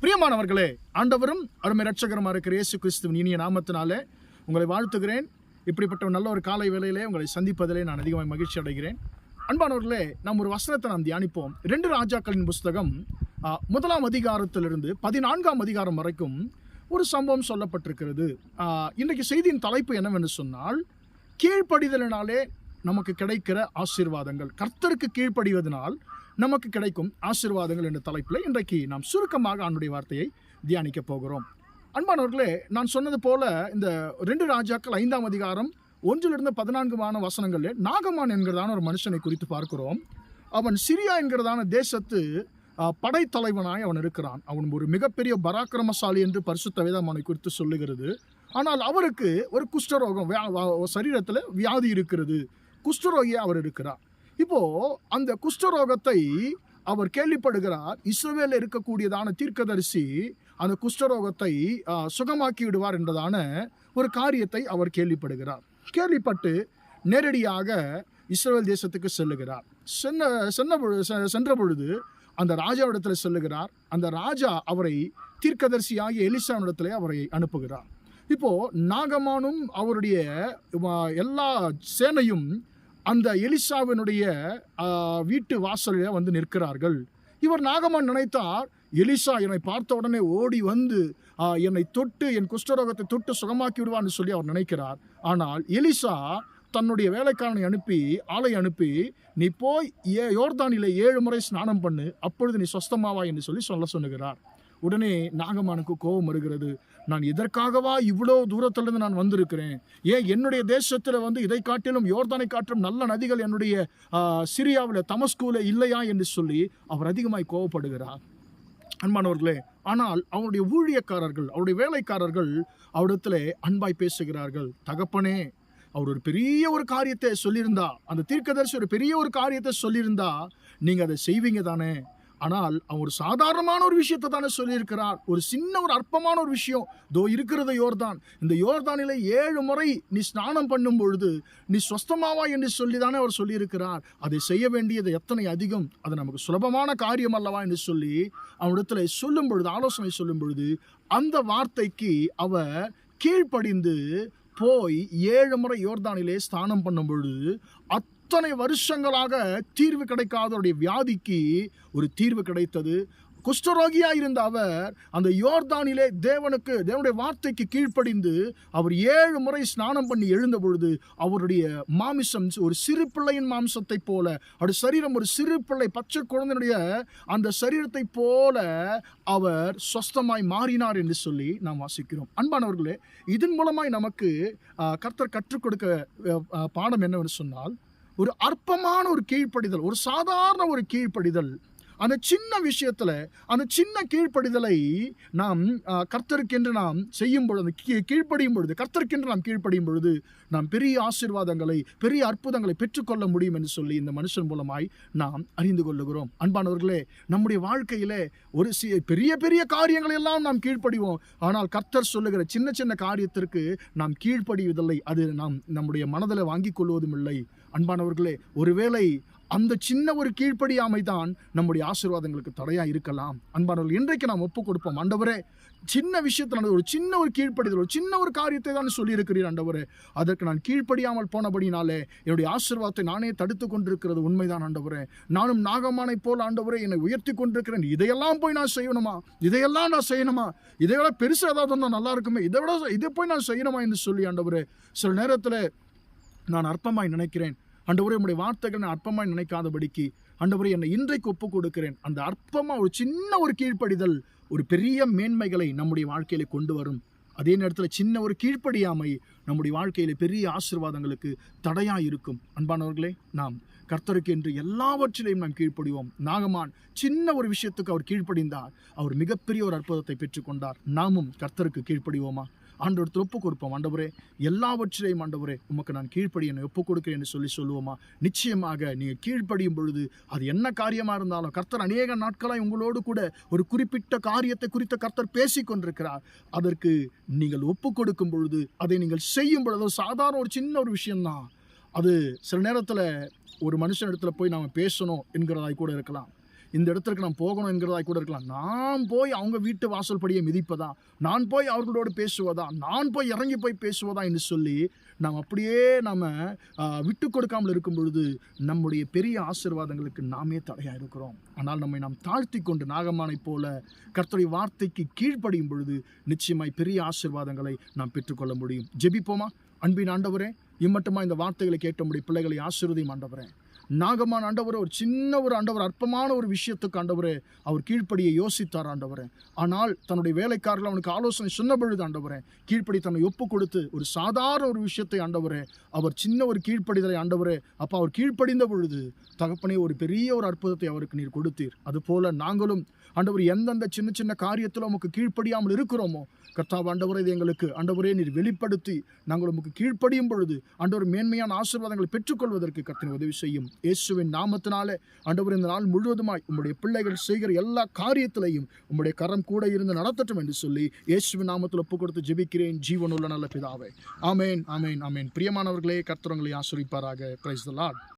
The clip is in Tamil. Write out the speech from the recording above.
பிரியமானவர்களே ஆண்டவரும் அருமை ரட்சகரமாக இருக்கிற இயேசு கிறிஸ்துவின் இனிய நாமத்தினாலே உங்களை வாழ்த்துகிறேன். இப்படிப்பட்ட நல்ல ஒரு காலை வேலையிலே உங்களை சந்திப்பதிலே நான் அதிகமாக மகிழ்ச்சி அடைகிறேன். அன்பானவர்களே நாம் ஒரு வசனத்தை நாம் தியானிப்போம். ரெண்டு ராஜாக்களின் புஸ்தகம் முதலாம் அதிகாரத்திலிருந்து பதினான்காம் அதிகாரம் வரைக்கும் ஒரு சம்பவம் சொல்லப்பட்டிருக்கிறது. இன்றைக்கு செய்தியின் தலைப்பு என்னவென்று சொன்னால் கீழ்ப்படிதலினாலே நமக்கு கிடைக்கிற ஆசீர்வாதங்கள். கர்த்தருக்கு கீழ்ப்படிவதனால் நமக்கு கிடைக்கும் ஆசீர்வாதங்கள் என்ற தலைப்பில் இன்றைக்கு நாம் சுருக்கமாக ஆண்டுடைய வார்த்தையை தியானிக்க போகிறோம். அன்பானவர்களே நான் சொன்னது போல இந்த ரெண்டு ராஜாக்கள் ஐந்தாம் அதிகாரம் ஒன்றிலிருந்து பதினான்குமான வசனங்களில் நாகமான் என்கிறதான ஒரு மனுஷனை குறித்து பார்க்கிறோம். அவன் சிரியா என்கிறதான தேசத்து படைத்தலைவனாய் அவன் இருக்கிறான். அவன் ஒரு மிகப்பெரிய பராக்கிரமசாலி என்று பரிசுத்த வேதம் அவனை குறித்து சொல்லுகிறது. ஆனால் அவருக்கு ஒரு குஷ்டரோகம் வியா- வா- சரீரத்தில் வியாதி இருக்கிறது. குஷ்டரோகியாக அவர் இருக்கிறார். இப்போ அந்த குஷ்டரோகத்தை அவர் கேள்விப்படுகிறார். இஸ்ரவேலில் இருக்கக்கூடியதான தீர்க்கதரிசி அந்த குஷ்டரோகத்தை சுகமாக்கி விடுவார் என்றதான ஒரு காரியத்தை அவர் கேள்விப்படுகிறார். கேள்விப்பட்டு நேரடியாக இஸ்ரேல் தேசத்துக்கு செல்லுகிறார். சென்ன சென்ன செ- சென்ற பொழுது அந்த ராஜாவிடத்தில் செல்லுகிறார். அந்த ராஜா அவரை தீர்க்கதரிசியாகிய எலிசாவிடத்திலே அவரை அனுப்புகிறார். இப்போ நாகமானும் அவருடைய எல்லா சேனையும் அந்த எலிசாவினுடைய வீட்டு வாசலில் வந்து நிற்கிறார்கள். இவர் நாகமான் நினைத்தார் எலிசா என்னை பார்த்த உடனே ஓடி வந்து என்னை தொட்டு என் குஷ்டரோகத்தை தொட்டு சுகமாக்கி விடுவான்னு சொல்லி அவர் நினைக்கிறார். ஆனால் எலிசா தன்னுடைய வேலைக்காரனை அனுப்பி ஆளை அனுப்பி நீ போய் ஏ யோர்தானிலே ஏழு முறை ஸ்நானம் பண்ணு அப்பொழுது நீ சொஸ்தமாவா என்று சொல்லி சொல்ல சொல்லுகிறார். உடனே நாகமானுக்கு கோபம் வருகிறது. நான் இதற்காகவா இவ்வளோ தூரத்திலிருந்து நான் வந்திருக்கிறேன்? ஏன் என்னுடைய தேசத்தில் வந்து இதை காட்டிலும் யோர்தானை காட்டிலும் நல்ல நதிகள் என்னுடைய சிரியாவில் தமஸ்கூல இல்லையா? என்று சொல்லி அவர் அதிகமாய் கோவப்படுகிறார் அன்பானவர்களே ஆனால் அவருடைய ஊழியக்காரர்கள் அவருடைய வேலைக்காரர்கள் அவரிடத்துல அன்பாய் பேசுகிறார்கள். தகப்பனே அவர் ஒரு பெரிய ஒரு காரியத்தை சொல்லியிருந்தா அந்த தீர்க்கதரிசி ஒரு பெரிய ஒரு காரியத்தை சொல்லியிருந்தா நீங்கள் அதை செய்வீங்க தானே? ஆனால் அவர் ஒரு சாதாரணமான ஒரு விஷயத்தை தானே சொல்லியிருக்கிறார் ஒரு சின்ன ஒரு அற்பமான ஒரு விஷயம். தோ இருக்கிறது யோர்தான். இந்த யோர்தானிலே ஏழு முறை நீ ஸ்நானம் பண்ணும் பொழுது நீ சொஸ்தமாவா என்று சொல்லி தானே அவர் சொல்லியிருக்கிறார். அதை செய்ய வேண்டியது எத்தனை அதிகம்? அது நமக்கு சுலபமான காரியம் அல்லவா என்று சொல்லி அவனிடத்தில் சொல்லும் பொழுது ஆலோசனை சொல்லும் பொழுது அந்த வார்த்தைக்கு அவர் கீழ்ப்படிந்து போய் ஏழு முறை யோர்தானிலே ஸ்நானம் பண்ணும் பொழுது அத் அத்தனை வருஷங்களாக தீர்வு கிடைக்காதவருடைய வியாதிக்கு ஒரு தீர்வு கிடைத்தது. குஷ்டரோகியாக இருந்த அவர் அந்த யோர்தானிலே தேவனுக்கு தேவனுடைய வார்த்தைக்கு கீழ்ப்படிந்து அவர் ஏழு முறை ஸ்நானம் பண்ணி எழுந்த பொழுது அவருடைய மாமிசம் ஒரு சிறு பிள்ளையின் மாம்சத்தை போல அவருடைய சரீரம் ஒரு சிறு பிள்ளை பச்சை குழந்தையுடைய அந்த சரீரத்தை போல அவர் சொஸ்தமாய் மாறினார் என்று சொல்லி நாம் வாசிக்கிறோம். அன்பானவர்களே இதன் மூலமாய் நமக்கு கர்த்தர் கற்றுக் கொடுக்க பாடம் என்னவென்று சொன்னால் ஒரு அற்பமான ஒரு கீழ்ப்படிதல் ஒரு சாதாரண ஒரு கீழ்ப்படிதல். அந்த சின்ன விஷயத்தில் அந்த சின்ன கீழ்ப்படிதலை நாம் கர்த்தருக்கென்று நாம் செய்யும் பொழுது கீழ்ப்படியும் பொழுது கர்த்தருக்கென்று நாம் கீழ்ப்படியும் பொழுது நாம் பெரிய ஆசீர்வாதங்களை பெரிய அற்புதங்களை பெற்றுக்கொள்ள முடியும் என்று சொல்லி இந்த மனுஷன் மூலமாய் நாம் அறிந்து கொள்ளுகிறோம். அன்பானவர்களே நம்முடைய வாழ்க்கையிலே ஒரு சி பெரிய பெரிய காரியங்களை எல்லாம் நாம் கீழ்ப்படிவோம். ஆனால் கர்த்தர் சொல்லுகிற சின்ன சின்ன காரியத்திற்கு நாம் கீழ்ப்படிவதில்லை. அது நாம் நம்முடைய மனதில் வாங்கிக் கொள்வதும் இல்லை. அன்பானவர்களே ஒருவேளை அந்த சின்ன ஒரு கீழ்ப்படியாமை தான் நம்முடைய ஆசீர்வாதங்களுக்கு தடையாக இருக்கலாம். அன்பானவர்கள் இன்றைக்கு நாம் ஒப்பு கொடுப்போம் ஆண்டவரே சின்ன விஷயத்தில் நடந்த ஒரு சின்ன ஒரு கீழ்ப்படிதல் ஒரு சின்ன ஒரு காரியத்தை தான் சொல்லியிருக்கிறீர் ஆண்டவரே. அதற்கு நான் கீழ்ப்படியாமல் போனபடினாலே என்னுடைய ஆசீர்வாதத்தை நானே தடுத்து கொண்டிருக்கிறது உண்மைதான் ஆண்டவரே. நானும் நாகமானை போல் ஆண்டவரே என்னை உயர்த்தி கொண்டிருக்கிறேன். இதையெல்லாம் போய் நான் செய்யணுமா? இதையெல்லாம் நான் செய்யணுமா? இதை விட பெருசாக ஏதாவது இருந்தால் நல்லா இருக்குமே? இதை விட இதை போய் நான் செய்யணுமா என்று சொல்லி ஆண்டவரே சில நேரத்தில் நான் அற்பமாய் நினைக்கிறேன். அண்டவரே உடைய வார்த்தைகள் நான் அற்பமாய் நினைக்காதபடிக்கு ஆண்டவரே என்னை இன்றைக்கு ஒப்பு கொடுக்கிறேன் அந்த அற்பமாக ஒரு சின்ன ஒரு கீழ்ப்படிதல் ஒரு பெரிய மேன்மைகளை நம்முடைய வாழ்க்கையில கொண்டு வரும். அதே நேரத்தில் சின்ன ஒரு கீழ்ப்படியாமை நம்முடைய வாழ்க்கையில பெரிய ஆசீர்வாதங்களுக்கு தடையாக இருக்கும். அன்பானவர்களே நாம் கர்த்தருக்கு என்று எல்லாவற்றிலையும் நாம் கீழ்ப்படிவோம். நாகமான் சின்ன ஒரு விஷயத்துக்கு அவர் கீழ்ப்படிந்தார். அவர் மிகப்பெரிய ஒரு அற்புதத்தை பெற்றுக்கொண்டார். நாமும் கர்த்தருக்கு கீழ்ப்படிவோமா? ஆண்டவரத்தில் ஒப்பு கொடுப்போம் ஆண்டவரே எல்லாவற்றையும் ஆண்டவரே உமக்கு நான் கீழ்ப்படி என்னை ஒப்பு கொடுக்கிறேன் என்று சொல்லி சொல்லுவோமா? நிச்சயமாக நீங்கள் கீழ்ப்படியும் பொழுது அது என்ன காரியமாக இருந்தாலும் கர்த்தர் அநேக நாட்களாக உங்களோடு கூட ஒரு குறிப்பிட்ட காரியத்தை குறித்த கர்த்தர் பேசி கொண்டிருக்கிறார். அதற்கு நீங்கள் ஒப்பு கொடுக்கும் பொழுது அதை நீங்கள் செய்யும் பொழுது சாதாரண ஒரு சின்ன ஒரு விஷயம்தான். அது சில நேரத்தில் ஒரு மனுஷன் இடத்துல போய் நாம் பேசணும் என்கிறதாய் கூட இருக்கலாம். இந்த இடத்திற்கு நான் போகணும் என்கிறதா கூட இருக்கலாம். நான் போய் அவங்க வீட்டு வாசல் படியை மிதிப்பதா? நான் போய் அவர்களோடு பேசுவதா? நான் போய் இறங்கி போய் பேசுவதா என்று சொல்லி நாம் அப்படியே நாம் விட்டு கொடுக்காமல் இருக்கும் பொழுது நம்முடைய பெரிய ஆசீர்வாதங்களுக்கு நாமே தடையாக இருக்கிறோம் ஆனால் நம்மை நாம் தாழ்த்தி கொண்டு நாகமானை போல கர்த்தருடைய வார்த்தைக்கு கீழ்ப்படியும் பொழுது நிச்சயமாய் பெரிய ஆசீர்வாதங்களை நாம் பெற்றுக்கொள்ள முடியும். ஜெபிப்போமா? அன்பின் ஆண்டவரே இம்மட்டுமா இந்த வார்த்தைகளை கேட்ட முடிய பிள்ளைகளை ஆசீர்வதியும் ஆண்டவரேன் நாகமான ஆண்டவர் ஒரு சின்ன ஒரு ஆண்டவர் அற்பமான ஒரு விஷயத்துக்கு ஆண்டவர் அவர் கீழ்ப்படியை யோசித்தார் ஆண்டவர். ஆனால் தன்னுடைய வேலைக்காரர்கள் அவனுக்கு ஆலோசனை சொன்ன பொழுது ஆண்டவரே கீழ்ப்படி தன்னை ஒப்பு கொடுத்து ஒரு சாதாரண ஒரு விஷயத்தை ஆண்டவர் அவர் சின்ன ஒரு கீழ்ப்படிதலை ஆண்டவர் அப்போ அவர் கீழ்ப்படிந்த பொழுது தகப்பனே ஒரு பெரிய ஒரு அற்புதத்தை அவருக்கு நீர் கொடுத்தீர். அதுபோல நாங்களும் ஆண்டவர் எந்தெந்த சின்ன சின்ன காரியத்தில் உமக்கு கீழ்ப்படியாமல் இருக்கிறோமோ கர்த்தாவ் ஆண்டவரை இது எங்களுக்கு ஆண்டவரே நீர் வெளிப்படுத்தி நாங்கள் உமக்கு கீழ்ப்படியும் பொழுது ஆண்டவர் மேன்மையான ஆசீர்வாதங்களை பெற்றுக்கொள்வதற்கு கர்த்தனை உதவி செய்யும். இயேசுவின் நாமத்தினாலே ஆண்டவர் இந்த நாள் முழுவதுமாய் உம்முடைய பிள்ளைகள் செய்கிற எல்லா காரியத்திலையும் உம்முடைய கரம் கூட இருந்து நடத்தட்டும் என்று சொல்லி இயேசுவின் நாமத்தில் ஒப்பு கொடுத்து ஜெபிக்கிறேன். ஜீவனுள்ள நல்ல பிதாவை. ஆமேன் ஆமேன் ஆமேன். பிரியமானவர்களே கர்த்தரங்களை ஆசிரிப்பாராக. Praise the